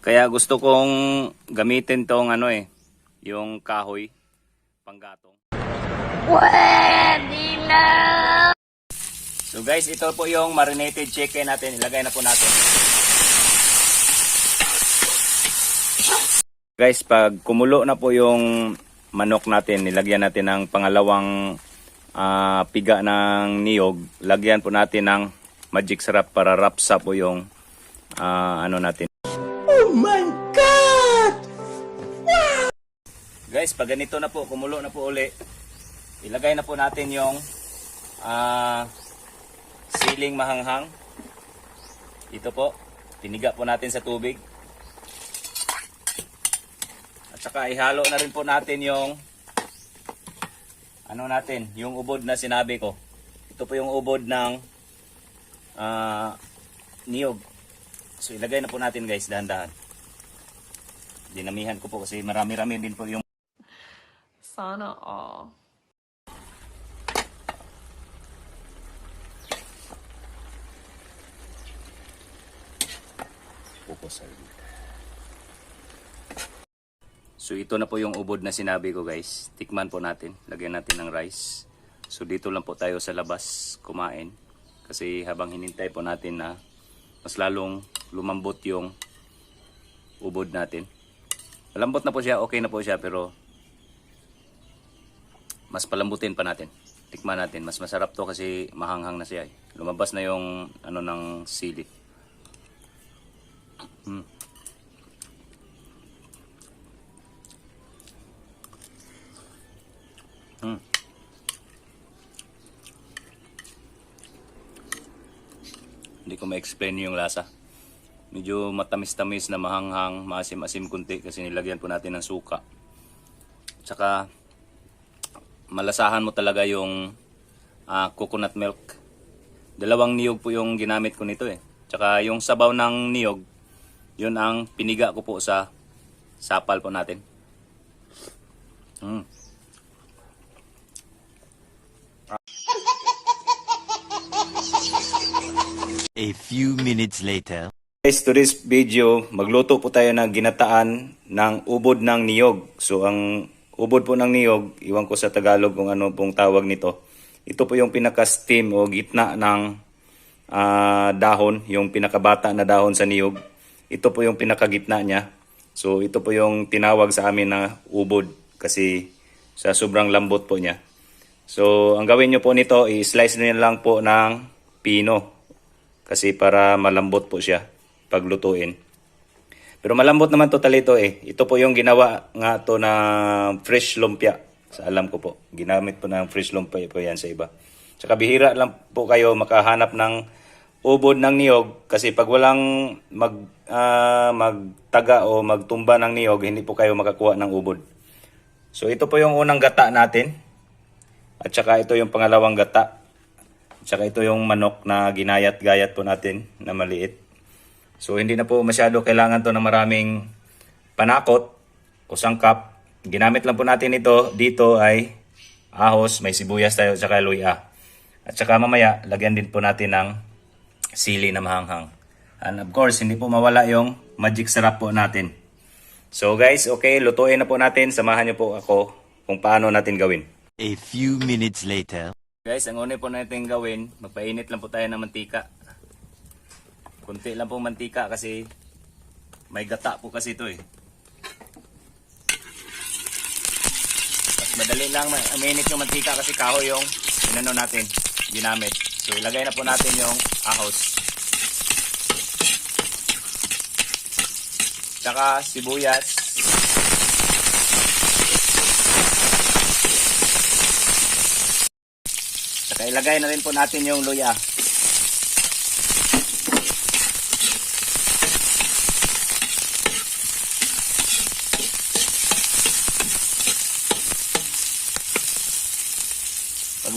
Kaya gusto kong gamitin tong ano eh, yung kahoy panggatong. Pwede na! So guys, ito po yung marinated chicken natin. Ilagay na po natin. Guys, pag kumulo na po yung manok natin, nilagyan natin ng pangalawang ah, piga ng niyog. Lagyan po natin ng magic syrup para rapsa po yung ah, ano natin. Guys, pag ganito na po, kumulo na po uli, ilagay na po natin yung ah, siling mahanghang. Ito po, piniga po natin sa tubig. At saka ihalo na rin po natin yung ano natin, yung ubod na sinabi ko. Ito po yung ubod ng ah, niyog. So ilagay na po natin guys, dahan-dahan. Dinamihan ko po kasi marami-rami din po yung Sana all. Dito. So ito na po yung ubod na sinabi ko guys. Tikman po natin. Lagyan natin ng rice. So dito lang po tayo sa labas kumain. Kasi habang hinintay po natin na mas lalong lumambot yung ubod natin. Malambot na po siya, okay na po siya pero mas palambutin pa natin. Tikman natin. Mas masarap to kasi mahanghang na siya. eh. Lumabas na yung ano ng sili. Hmm. Hmm. Hindi ko ma-explain yung lasa. Medyo matamis-tamis na mahanghang, maasim-asim kunti kasi nilagyan po natin ng suka. Tsaka malasahan mo talaga yung ah, coconut milk. Dalawang niyog po yung ginamit ko nito eh. Tsaka yung sabaw ng niyog, yun ang piniga ko po sa sapal po natin. Mm. A few minutes later. Guys, to this video, magluto po tayo ng ginataan ng ubod ng niyog. So, ang ubod po ng niyog, iwan ko sa Tagalog kung ano pong tawag nito. Ito po yung pinaka-steam o gitna ng ah, dahon, yung pinakabata na dahon sa niyog. Ito po yung pinakagitna niya. So, ito po yung tinawag sa amin na ubod kasi sa sobrang lambot po niya. So, ang gawin nyo po nito, i-slice nyo lang po ng pino. Kasi para malambot po siya paglutuin. Pero malambot naman to talito eh. Ito po yung ginawa nga to na fresh lumpia. Sa alam ko po. Ginamit po ng fresh lumpia po yan sa iba. Tsaka bihira lang po kayo makahanap ng ubod ng niyog kasi pag walang mag, ah, magtaga o magtumba ng niyog, hindi po kayo makakuha ng ubod. So ito po yung unang gata natin. At saka ito yung pangalawang gata. At saka ito yung manok na ginayat-gayat po natin na maliit. So hindi na po masyado kailangan to ng maraming panakot o sangkap. Ginamit lang po natin ito dito ay ahos, may sibuyas tayo at saka luya. At saka mamaya lagyan din po natin ng sili na mahanghang. And of course, hindi po mawala yung magic syrup po natin. So guys, okay, lutuin na po natin. Samahan niyo po ako kung paano natin gawin. A few minutes later. Guys, ang una po natin gawin, magpainit lang po tayo ng mantika. Kunti lang po mantika kasi may gata po kasi ito eh. Mas madali lang ma- mainit yung mantika kasi kahoy yung inano natin, ginamit. So ilagay na po natin yung ahos. Tsaka sibuyas. Saka ilagay na rin po natin yung luya.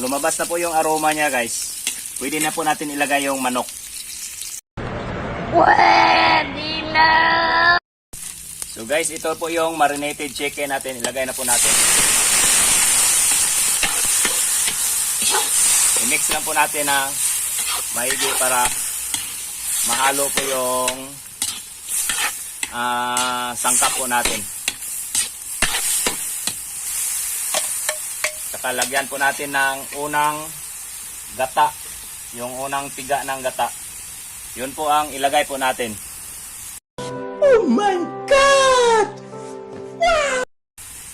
Lumabas na po yung aroma niya guys, pwede na po natin ilagay yung manok. Pwede na! So guys, ito po yung marinated chicken natin. Ilagay na po natin. I-mix lang po natin na maigi para mahalo po yung ah, sangkap po natin. Saka lagyan po natin ng unang gata. Yung unang piga ng gata. Yun po ang ilagay po natin. Oh my God!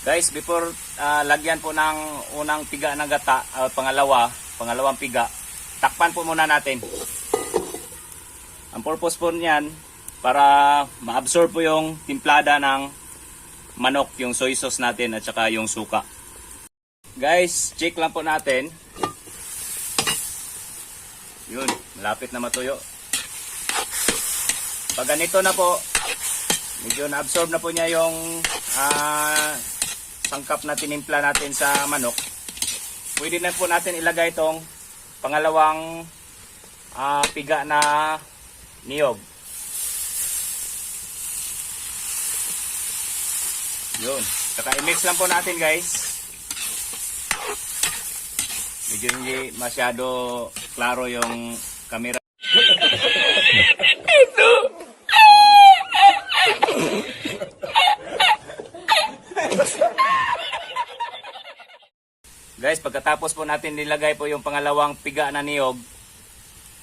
Guys, before ah, lagyan po ng unang piga ng gata, ah, pangalawa, pangalawang piga, takpan po muna natin. Ang purpose po niyan, para ma-absorb po yung timplada ng manok, yung soy sauce natin at saka yung suka. Guys, check lang po natin. Yun, malapit na matuyo. Pag ganito na po, medyo na-absorb na po niya yung ah, sangkap na tinimpla natin sa manok. Pwede na po natin ilagay itong pangalawang ah, piga na niyog. Yun. Saka i-mix lang po natin guys. Medyo hindi masyado klaro yung camera. Guys, pagkatapos po natin nilagay po yung pangalawang piga na niyog,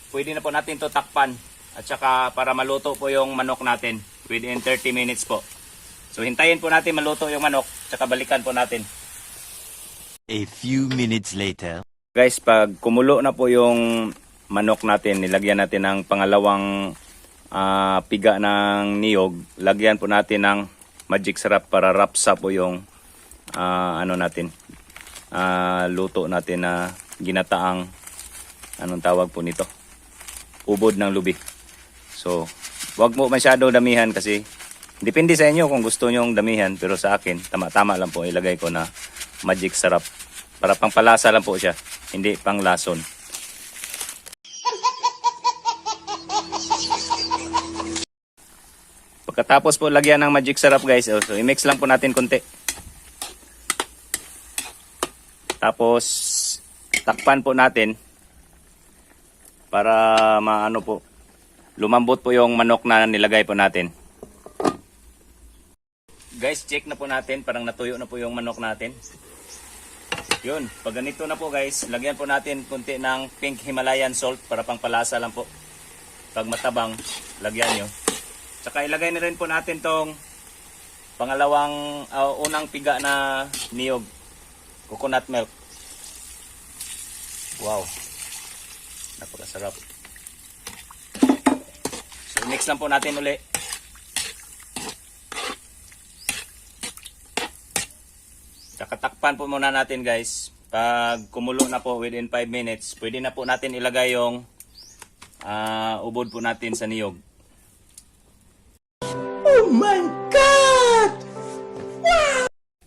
pwede na po natin to takpan. At saka para maluto po yung manok natin within 30 minutes po. So hintayin po natin maluto yung manok, saka balikan po natin. A few minutes later. Guys, pag kumulo na po yung manok natin, nilagyan natin ng pangalawang ah, piga ng niyog, lagyan po natin ng magic syrup para rapsa po yung ah, ano natin, ah, luto natin na ginataang anong tawag po nito? Ubod ng lubi. So, wag mo masyado damihan kasi depende sa inyo kung gusto nyong damihan pero sa akin tama-tama lang po ilagay ko na magic syrup para pangpalasa lang po siya, hindi pang lason. Pagkatapos po lagyan ng magic syrup guys, oh, so i-mix lang po natin konti. Tapos takpan po natin para maano po lumambot po yung manok na nilagay po natin. Guys, check na po natin, parang natuyo na po yung manok natin. Yun, pag ganito na po guys, lagyan po natin konti ng pink Himalayan salt para pangpalasa lang po. Pag matabang, lagyan nyo. Tsaka ilagay na rin po natin tong pangalawang, ah, unang piga na niyog. Coconut milk. Wow. Napakasarap. So, mix lang po natin uli. Kakatakpan po muna natin guys. Pag kumulo na po within 5 minutes, pwede na po natin ilagay yung ah, ubod po natin sa niyog. Oh my God!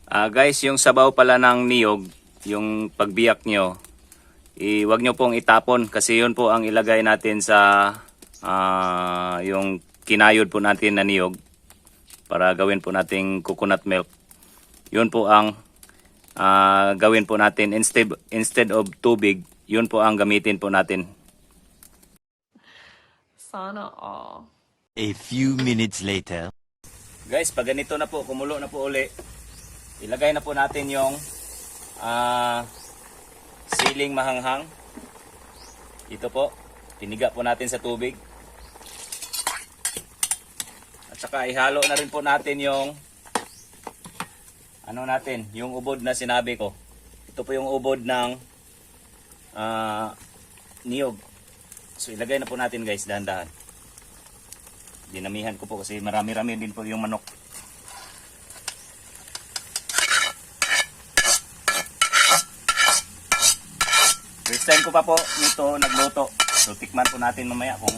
Ah guys, yung sabaw pala ng niyog, yung pagbiyak nyo, i wag nyo pong itapon kasi yun po ang ilagay natin sa ah, yung kinayod po natin na niyog para gawin po nating coconut milk. Yun po ang ah, gawin po natin instead instead of tubig, yun po ang gamitin po natin. Sana all. A few minutes later. Guys, pag ganito na po, kumulo na po uli, ilagay na po natin yung ah, siling mahanghang. Ito po, piniga po natin sa tubig. At saka ihalo na rin po natin yung ano natin, yung ubod na sinabi ko. Ito po yung ubod ng ah, niyog. So ilagay na po natin guys, dahan-dahan. Dinamihan ko po kasi marami-rami din po yung manok. First time ko pa po nito nagluto. So tikman po natin mamaya kung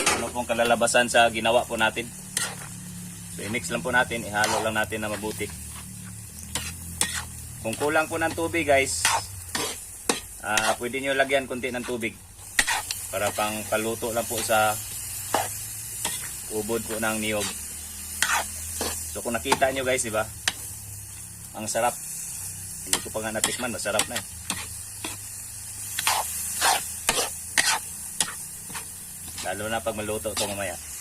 ano pong kalalabasan sa ginawa po natin. So i-mix lang po natin, ihalo lang natin na mabuti. Kung kulang po ng tubig guys, ah pwede nyo lagyan konti ng tubig para pang paluto lang po sa ubod po ng niyog. So kung nakita nyo guys, di ba? Ang sarap. Hindi ko pa nga natikman, masarap na eh. Lalo na pag maluto ito mamaya.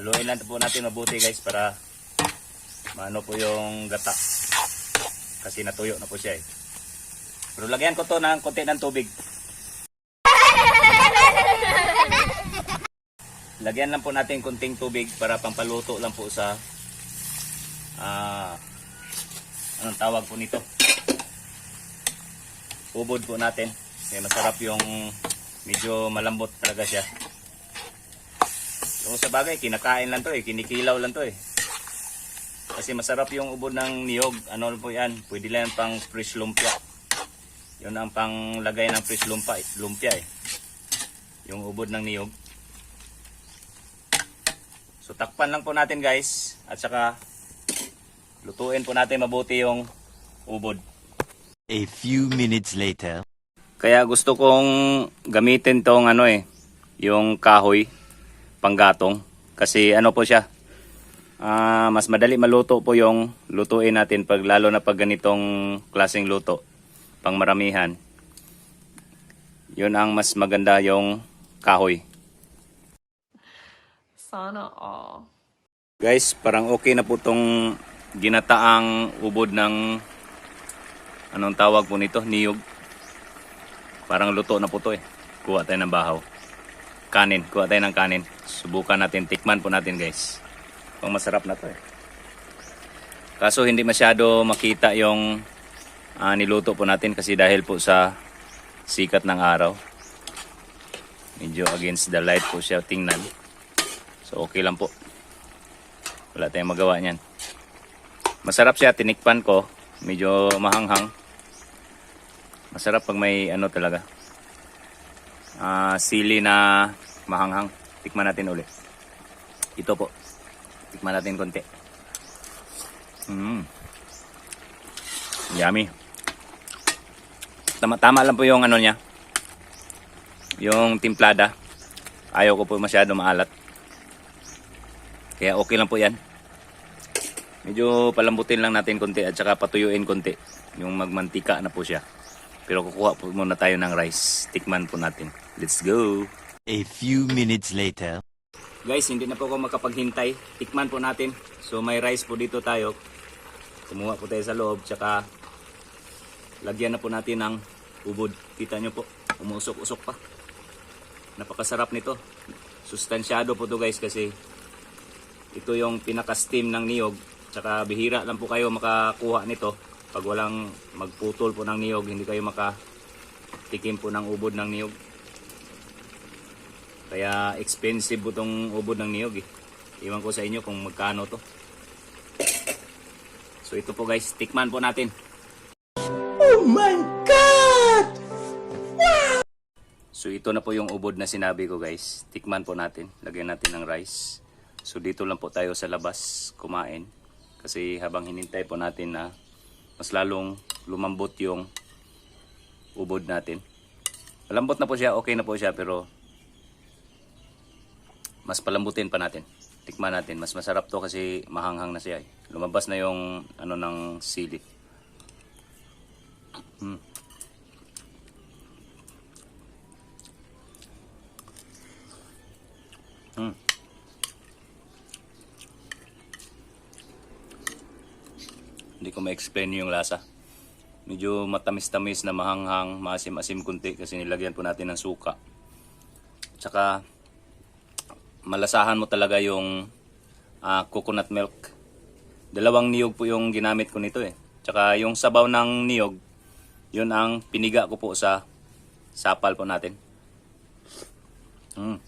Haluin lang po natin mabuti guys para maano po yung gata. Kasi natuyo na po siya eh. Pero lagyan ko to ng konti ng tubig. Lagyan lang po natin konting tubig para pampaluto lang po sa ah anong tawag po nito? Ubod po natin. Kaya masarap yung medyo malambot talaga siya. So sa bagay, kinakain lang to eh, kinikilaw lang to eh. Kasi masarap yung ubod ng niyog. Ano po yan? Pwede lang pang fresh lumpia. Yun ang panglagay ng fresh lumpia, lumpia eh. Yung ubod ng niyog. So takpan lang po natin guys. At saka lutuin po natin mabuti yung ubod. A few minutes later. Kaya gusto kong gamitin tong ano eh, yung kahoy panggatong kasi ano po siya. ah, mas madali maluto po yung lutuin natin pag lalo na pag ganitong klaseng luto pang maramihan. Yun ang mas maganda yung kahoy. Sana all. Guys, parang okay na po tong ginataang ubod ng anong tawag po nito, niyog. Parang luto na po to eh. Kuha tayo ng bahaw. Kanin, kuha tayo ng kanin. Subukan natin, tikman po natin guys. Pang masarap na to eh. Kaso hindi masyado makita yung ah, niluto po natin kasi dahil po sa sikat ng araw. Medyo against the light po siya tingnan. So okay lang po. Wala tayong magawa niyan. Masarap siya, tinikpan ko. Medyo mahanghang. Masarap pag may ano talaga. Ah, sili na mahanghang. Tikman natin ulit. Ito po. Tikman natin konti. Mm. Yummy. Tama, tama lang po yung ano niya. Yung timplada. Ayaw ko po masyado maalat. Kaya okay lang po yan. Medyo palambutin lang natin konti at saka patuyuin konti. Yung magmantika na po siya. Pero kukuha po muna tayo ng rice. Tikman po natin. Let's go! A few minutes later. Guys, hindi na po ako makapaghintay. Tikman po natin. So may rice po dito tayo. Kumuha po tayo sa loob. Tsaka lagyan na po natin ng ubod. Kita nyo po, umusok-usok pa. Napakasarap nito. Sustansyado po to guys kasi ito yung pinaka-steam ng niyog. Tsaka bihira lang po kayo makakuha nito. Pag walang magputol po ng niyog, hindi kayo makatikim po ng ubod ng niyog. Kaya expensive po tong ubod ng niyog eh. Iwan ko sa inyo kung magkano to. So ito po guys, tikman po natin. Oh my God! So ito na po yung ubod na sinabi ko guys. Tikman po natin. Lagyan natin ng rice. So dito lang po tayo sa labas kumain. Kasi habang hinintay po natin na mas lalong lumambot yung ubod natin. Malambot na po siya, okay na po siya pero mas palambutin pa natin. Tikman natin. Mas masarap to kasi mahanghang na siya. eh. Lumabas na yung ano ng sili. Hmm. Hindi ko ma-explain yung lasa. Medyo matamis-tamis na mahanghang, maasim-asim kunti kasi nilagyan po natin ng suka. Tsaka malasahan mo talaga yung ah, coconut milk. Dalawang niyog po yung ginamit ko nito eh. Tsaka yung sabaw ng niyog, yun ang piniga ko po sa sapal po natin. Mm.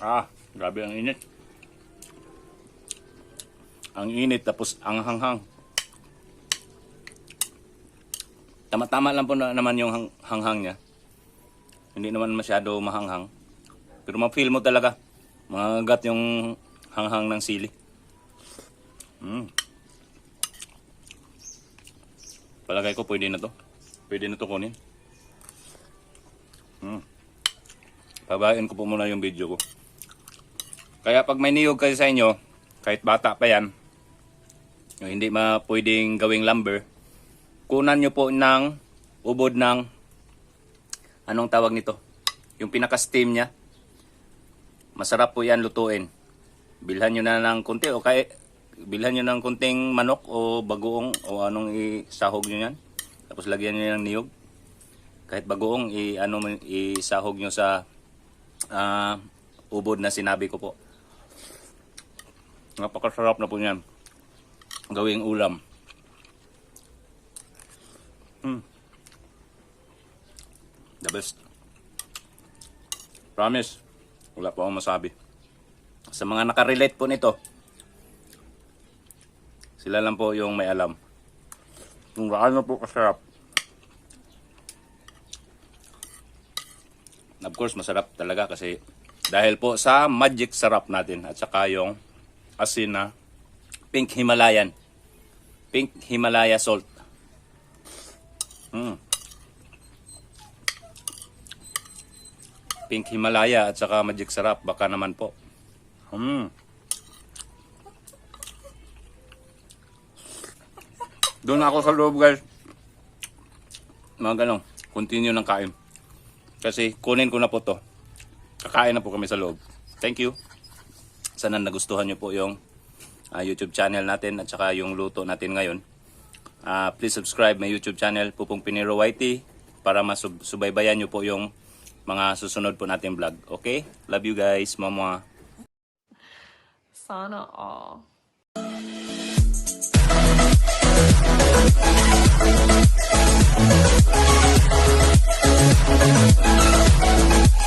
Ah, grabe ang init. Ang init tapos ang hanghang. Tama-tama lang po na, naman yung hang, hanghang niya. Hindi naman masyado mahanghang. Pero ma-feel mo talaga. Mangagat yung hanghang ng sili. Mm. Palagay ko pwede na to. Pwede na to kunin. Mm. Pabayin ko po muna yung video ko. Kaya pag may niyog kasi sa inyo, kahit bata pa yan, yung hindi ma pwedeng gawing lumber, kunan nyo po ng ubod ng anong tawag nito? Yung pinaka-steam niya. Masarap po yan lutuin. Bilhan nyo na ng konti o kaya bilhan nyo ng konting manok o bagoong o anong isahog nyo yan. Tapos lagyan nyo ng niyog. Kahit bagoong i ano isahog nyo sa ah, ubod na sinabi ko po. Napakasarap na po niyan. Gawing ulam. Hmm. The best. Promise. Wala pa akong masabi. Sa mga nakarelate po nito, sila lang po yung may alam. Kung gaano po kasarap. Of course, masarap talaga kasi dahil po sa magic sarap natin at saka yung asin na pink Himalayan. Pink Himalaya salt. Mm. Pink Himalaya at saka magic sarap. Baka naman po. Hmm. Doon ako sa loob guys. Mga ganun. Continue ng kain. Kasi kunin ko na po to. Kakain na po kami sa loob. Thank you. Sana nagustuhan nyo po yung ah, YouTube channel natin at saka yung luto natin ngayon. Ah, please subscribe my YouTube channel, Pupong Pinero YT, para masubaybayan nyo po yung mga susunod po natin vlog. Okay? Love you guys. Mama. Sana all.